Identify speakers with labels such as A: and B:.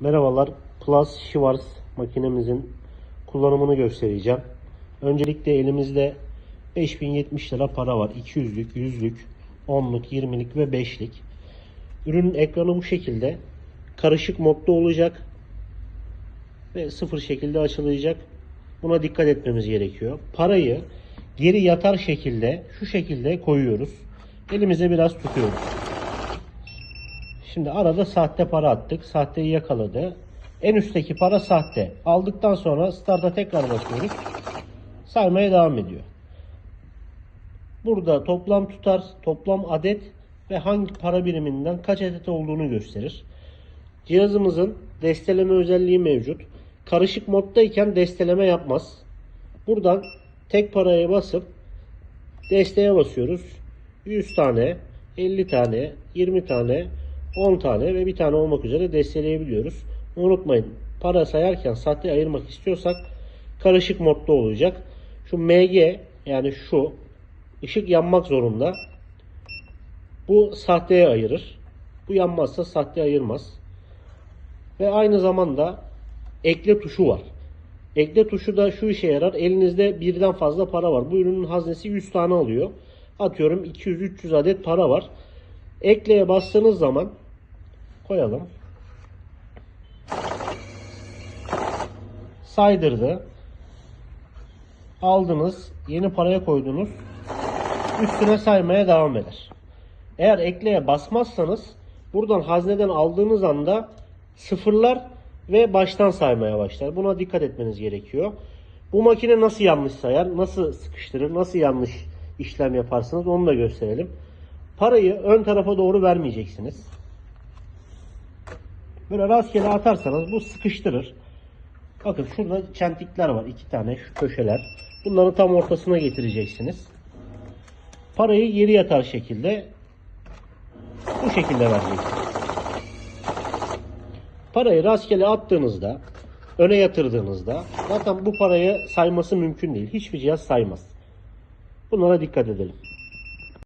A: Merhabalar. Plus Schwarz makinemizin kullanımını göstereceğim. Öncelikle elimizde 5070 lira para var. 200'lük, 100'lük, 10'luk, 20'lik ve 5'lik. Ürünün ekranı bu şekilde. Karışık modda olacak. Ve sıfır şekilde açılacak. Buna dikkat etmemiz gerekiyor. Parayı geri yatar şekilde şu şekilde koyuyoruz. Elimize biraz tutuyoruz. Şimdi arada sahte para attık. Sahteyi yakaladı. En üstteki para sahte. Aldıktan sonra start'a tekrar basıyoruz. Saymaya devam ediyor. Burada toplam tutar, toplam adet ve hangi para biriminden kaç adet olduğunu gösterir. Cihazımızın desteleme özelliği mevcut. Karışık moddayken desteleme yapmaz. Buradan tek paraya basıp desteğe basıyoruz. 100 tane, 50 tane, 20 tane, 10 tane ve bir tane olmak üzere desteleyebiliyoruz. Unutmayın para sayarken sahte ayırmak istiyorsak karışık modda olacak. Şu MG yani şu ışık yanmak zorunda. Bu sahteye ayırır. Bu yanmazsa sahte ayırmaz. Ve aynı zamanda ekle tuşu var. Ekle tuşu da şu işe yarar. Elinizde birden fazla para var. Bu ürünün haznesi 100 tane alıyor. Atıyorum 200-300 adet para var. Ekleye bastığınız zaman koyalım. Saydırdı. Aldınız. Yeni paraya koydunuz. Üstüne saymaya devam eder. Eğer ekleye basmazsanız buradan hazneden aldığınız anda sıfırlar ve baştan saymaya başlar. Buna dikkat etmeniz gerekiyor. Bu makine nasıl yanlış sayar, nasıl sıkıştırır, nasıl yanlış işlem yaparsınız onu da gösterelim. Parayı ön tarafa doğru vermeyeceksiniz. Böyle rastgele atarsanız bu sıkıştırır. Bakın şurada çentikler var iki tane şu köşeler. Bunları tam ortasına getireceksiniz. Parayı geri yatar şekilde bu şekilde vereceksiniz. Parayı rastgele attığınızda, öne yatırdığınızda zaten bu parayı sayması mümkün değil. Hiçbir cihaz saymaz. Bunlara dikkat edelim.